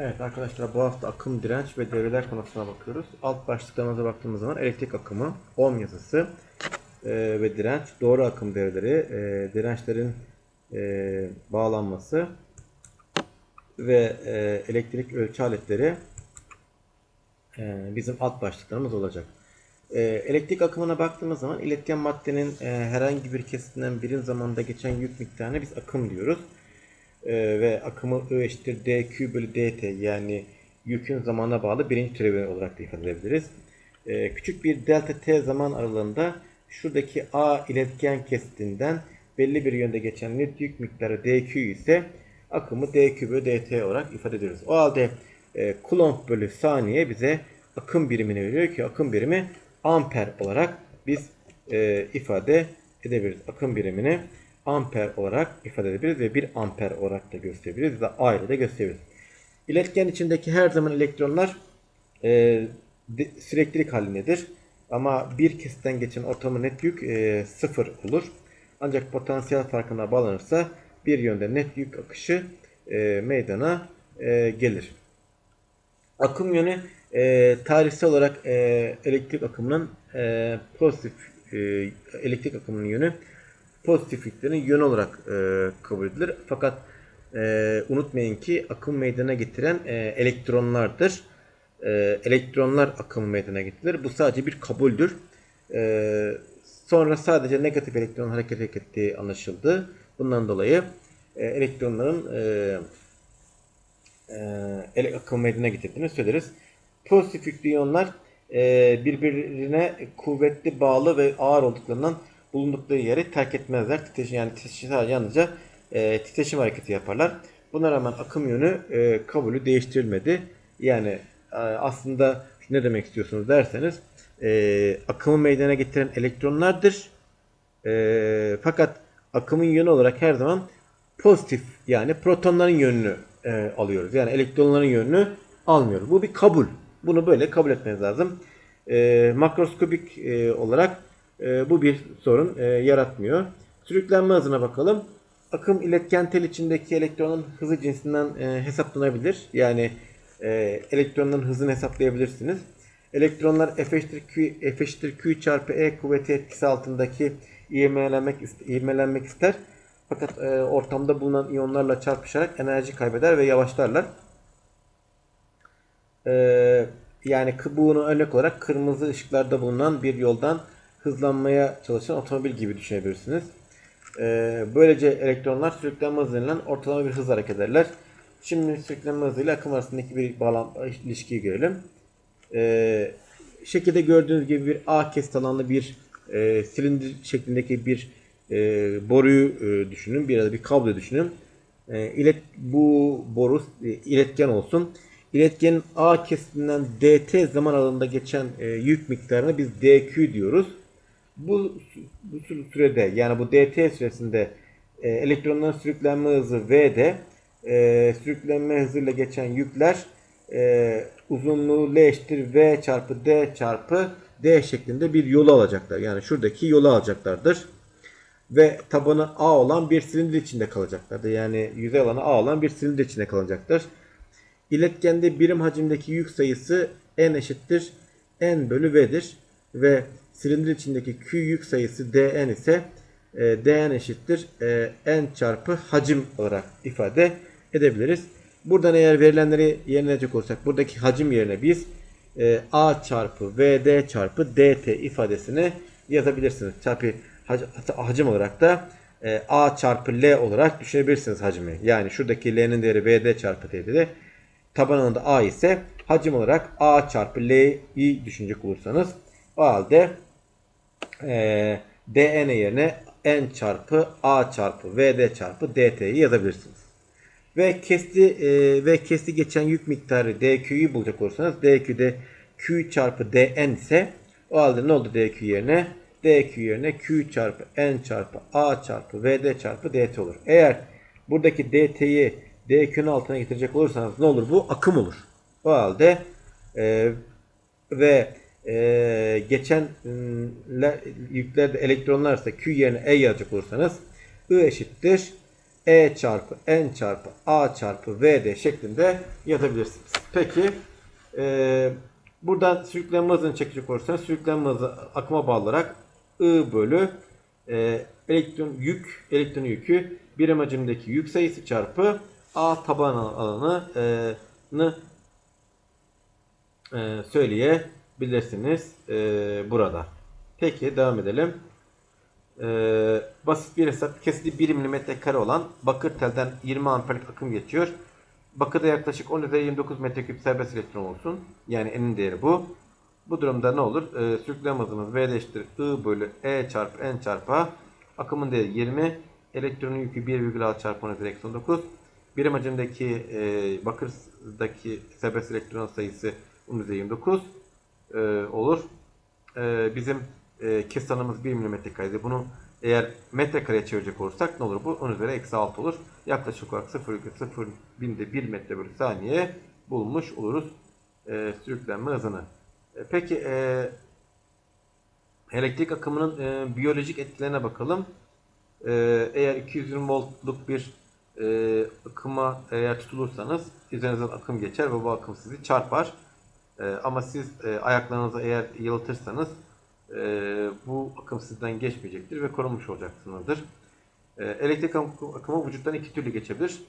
Evet arkadaşlar bu hafta akım, direnç ve devreler konusuna bakıyoruz. Alt başlıklarımıza baktığımız zaman elektrik akımı, ohm yazısı e, ve direnç, doğru akım devreleri, e, dirençlerin e, bağlanması ve e, elektrik ölçü aletleri e, bizim alt başlıklarımız olacak. E, elektrik akımına baktığımız zaman iletken maddenin e, herhangi bir kesitinden birim zamanda geçen yük miktarına biz akım diyoruz. E, ve akımı I eşittir dq bölü dt yani yükün zamana bağlı birinci türevi olarak da ifade edebiliriz. E, küçük bir delta t zaman aralığında şuradaki a iletken kesitinden belli bir yönde geçen net yük miktarı dq ise akımı dq bölü dt olarak ifade ediyoruz. O halde e, bölü saniye bize akım birimini veriyor ki akım birimi amper olarak biz e, ifade edebiliriz. Akım birimini amper olarak ifade edebiliriz ve 1 amper olarak da gösterebiliriz ayrı da gösterebiliriz. İletken içindeki her zaman elektronlar e, de, süreklilik halindedir. Ama bir kesitten geçen ortamı net yük e, sıfır olur. Ancak potansiyel farkına bağlanırsa bir yönde net yük akışı e, meydana e, gelir. Akım yönü e, tarihsel olarak e, elektrik akımının e, pozitif e, elektrik akımının yönü pozitif yüklerin yönü olarak e, kabul edilir. Fakat e, unutmayın ki akım meydana getiren e, elektronlardır. E, elektronlar akımı meydana getirir. Bu sadece bir kabuldür. E, sonra sadece negatif elektron hareket ettiği anlaşıldı. Bundan dolayı e, elektronların e, e, akım meydana getirdiğini söyleriz. Pozitif yüklü iyonlar e, birbirine kuvvetli bağlı ve ağır olduklarından bulundukları yeri terk etmezler. Titreşim yani titreşim yalnızca e, titreşim hareketi yaparlar. Buna rağmen akım yönü e, kabulü değiştirilmedi. Yani e, aslında ne demek istiyorsunuz derseniz e, akımı meydana getiren elektronlardır. E, fakat akımın yönü olarak her zaman pozitif yani protonların yönünü e, alıyoruz. Yani elektronların yönünü almıyoruz. Bu bir kabul. Bunu böyle kabul etmeniz lazım. E, makroskopik e, olarak e, bu bir sorun e, yaratmıyor. Sürüklenme hızına bakalım. Akım iletken tel içindeki elektronun hızı cinsinden e, hesaplanabilir. Yani e, elektronların hızını hesaplayabilirsiniz. Elektronlar F eşittir Q, F eşittir Q çarpı E kuvveti etkisi altındaki ivmelenmek, ivmelenmek ister. Fakat e, ortamda bulunan iyonlarla çarpışarak enerji kaybeder ve yavaşlarlar. E, yani bunu örnek olarak kırmızı ışıklarda bulunan bir yoldan hızlanmaya çalışan otomobil gibi düşünebilirsiniz. Ee, böylece elektronlar sürüklenme hızı denilen ortalama bir hız hareket ederler. Şimdi sürüklenme hızıyla akım arasındaki bir bağlantı ilişkiyi görelim. Ee, şekilde gördüğünüz gibi bir A kesit alanlı bir e, silindir şeklindeki bir e, boruyu e, düşünün. Bir ya bir kablo düşünün. E, ilet, bu boru e, iletken olsun. İletkenin A kesitinden dt zaman aralığında geçen e, yük miktarına biz dq diyoruz. Bu, bu sürede yani bu dt süresinde e, elektronların sürüklenme hızı v'de e, sürüklenme hızıyla geçen yükler e, uzunluğu l eşittir v çarpı d çarpı d şeklinde bir yolu alacaklar. Yani şuradaki yolu alacaklardır. Ve tabanı A olan bir silindir içinde kalacaklardır. Yani yüzey alanı A olan bir silindir içinde kalacaktır. İletkende birim hacimdeki yük sayısı n eşittir n bölü v'dir. Ve silindir içindeki Q yük sayısı dn ise e, dn eşittir e, n çarpı hacim olarak ifade edebiliriz. Buradan eğer verilenleri yerine olursak buradaki hacim yerine biz e, a çarpı vd çarpı dt ifadesini yazabilirsiniz. Çarpı hac, hacim olarak da e, a çarpı l olarak düşünebilirsiniz hacmi. Yani şuradaki l'nin değeri vd çarpı d'de tabanında a ise hacim olarak a çarpı l'yi düşünecek olursanız o halde e, dn yerine n çarpı a çarpı vd çarpı dt'yi yazabilirsiniz. Ve kesti e, ve kesti geçen yük miktarı dq'yu bulacak olursanız dq'de q çarpı dn ise o halde ne oldu dq yerine? dq yerine q çarpı n çarpı a çarpı vd çarpı dt olur. Eğer buradaki dt'yi dq'nun altına getirecek olursanız ne olur bu? Akım olur. O halde e, ve e, geçen ıı, yüklerde elektronlar ise Q yerine E yazacak olursanız I eşittir E çarpı N çarpı A çarpı VD şeklinde yazabilirsiniz. Peki e, buradan sürüklenme hızını çekecek olursanız sürüklenme hızı akıma bağlı olarak I bölü e, elektron yük, elektron yükü birim hacimdeki yük sayısı çarpı A taban alanı e, nı e, söyleyebilirsiniz e, burada. Peki devam edelim. E, basit bir hesap kesiti 1 mm kare olan bakır telden 20 amperlik akım geçiyor. Bakırda yaklaşık 10 üzeri 29 metreküp serbest elektron olsun. Yani N'in değeri bu. Bu durumda ne olur? E, sürükleme hızımız V eşittir I bölü E çarpı N çarpı A. Akımın değeri 20. Elektronun yükü 1,6 çarpı 10 üzeri eksi 19. Birim hacimdeki e, bakırdaki serbest elektron sayısı 10 üzeri 29 e, olur. E, bizim e, kestanımız 1 mm kareydi. Bunu eğer metrekareye çevirecek olursak ne olur bu? 10 üzeri eksi 6 olur. Yaklaşık olarak 0,0 binde 1 metre bölü saniye bulmuş oluruz e, sürüklenme hızını. E, peki e, elektrik akımının e, biyolojik etkilerine bakalım. E, eğer 220 voltluk bir e, akıma eğer tutulursanız üzerinizden akım geçer ve bu akım sizi çarpar. E, ama siz e, ayaklarınızı eğer yalıtırsanız e, bu akım sizden geçmeyecektir ve korunmuş olacaksınızdır. E, elektrik akımı, vücuttan iki türlü geçebilir.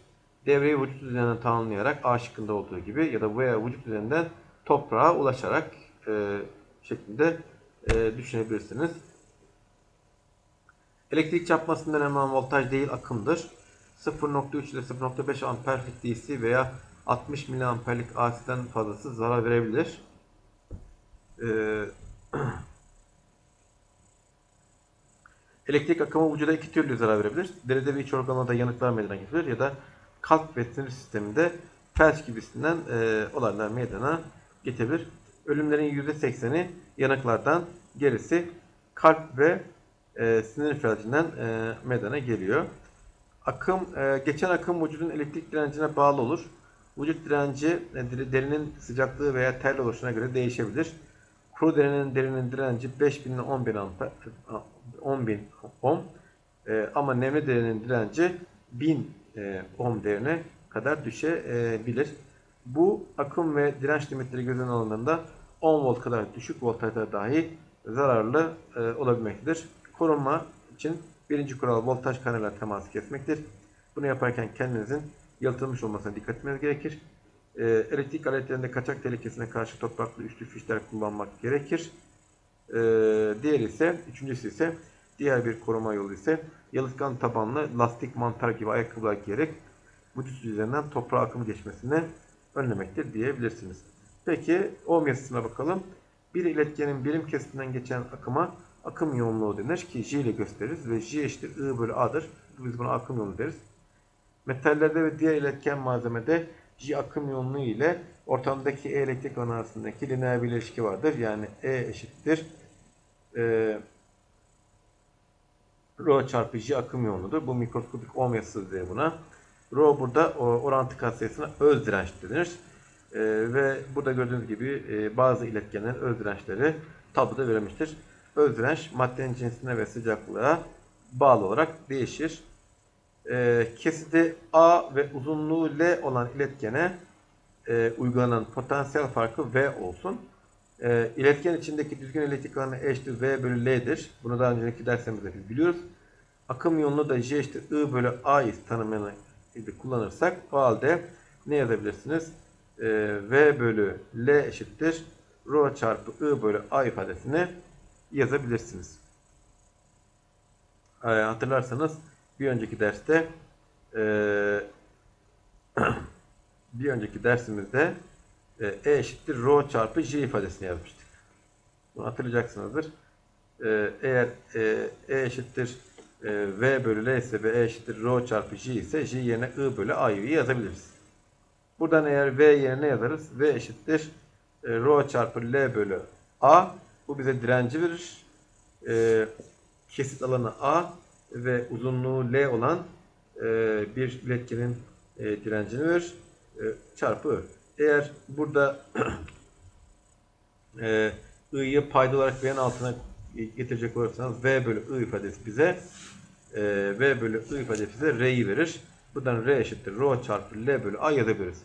Devreyi vücut üzerinden tamamlayarak A şıkkında olduğu gibi ya da veya vücut üzerinden toprağa ulaşarak e, şeklinde e, düşünebilirsiniz. Elektrik çarpmasından önemli voltaj değil akımdır. 0.3 ile 0.5 amperlik DC veya 60 miliamperlik AC'den fazlası zarar verebilir. Ee, elektrik akımı vücuda iki türlü zarar verebilir. Deride ve iç organlarda yanıklar meydana getirir ya da kalp ve sinir sisteminde felç gibisinden e, olaylar meydana getirebilir. Ölümlerin %80'i yanıklardan, gerisi kalp ve e, sinir felcinden e, meydana geliyor. Akım, e, geçen akım vücudun elektrik direncine bağlı olur. Vücut direnci derinin sıcaklığı veya terli oluşuna göre değişebilir. Kuru derinin derinin direnci 5000 ile 10.000 amper, 10.000 ohm. E, ama nemli derinin direnci 1000 e, ohm değerine kadar düşebilir. Bu akım ve direnç limitleri göz önüne alındığında 10 volt kadar düşük voltajlara dahi zararlı e, olabilmektedir. Korunma için birinci kural voltaj kanalıyla teması kesmektir. Bunu yaparken kendinizin yalıtılmış olmasına dikkat etmeniz gerekir. E, elektrik aletlerinde kaçak tehlikesine karşı topraklı üçlü fişler kullanmak gerekir. E, diğer ise, üçüncüsü ise diğer bir koruma yolu ise yalıtkan tabanlı lastik mantar gibi ayakkabılar giyerek vücut üzerinden toprağa akımı geçmesini önlemektir diyebilirsiniz. Peki ohm yasasına bakalım. Bir iletkenin birim kesitinden geçen akıma akım yoğunluğu denir ki J ile gösteririz ve J eşittir I bölü A'dır. Biz buna akım yoğunluğu deriz. Metallerde ve diğer iletken malzemede J akım yoğunluğu ile ortamdaki E elektrik alanı arasındaki lineer bir ilişki vardır. Yani E eşittir e, Rho çarpı J akım yoğunluğudur. Bu mikroskopik ohm yasası diye buna. Rho burada o, orantı katsayısına öz direnç denir. E, ve burada gördüğünüz gibi e, bazı iletkenlerin öz dirençleri tabloda verilmiştir. Öz direnç maddenin cinsine ve sıcaklığına bağlı olarak değişir. E, kesiti A ve uzunluğu L olan iletkene e, uygulanan potansiyel farkı V olsun. E, iletken içindeki düzgün elektrik alanı E eşittir V bölü L'dir. Bunu daha önceki derslerimizde biz biliyoruz. Akım yoğunluğu da J eşittir I bölü A tanımını kullanırsak o halde ne yazabilirsiniz? E, v bölü L eşittir. Rho çarpı I bölü A ifadesini yazabilirsiniz. E, hatırlarsanız bir önceki derste e, bir önceki dersimizde e, E eşittir Rho çarpı J ifadesini yazmıştık. Bunu hatırlayacaksınızdır. E, eğer e, E eşittir e, V bölü L ise ve E eşittir Rho çarpı J ise J yerine I bölü A'yı yazabiliriz. Buradan eğer V yerine yazarız. V eşittir e, Rho çarpı L bölü A. Bu bize direnci verir. E, kesit alanı A ve uzunluğu L olan e, bir iletkenin e, direncini verir. E, çarpı I. Eğer burada e, I'yı payda olarak V'nin altına getirecek olursanız V bölü I ifadesi bize e, V bölü I ifadesi bize R'yi verir. Buradan R eşittir rho çarpı L bölü A yazabiliriz.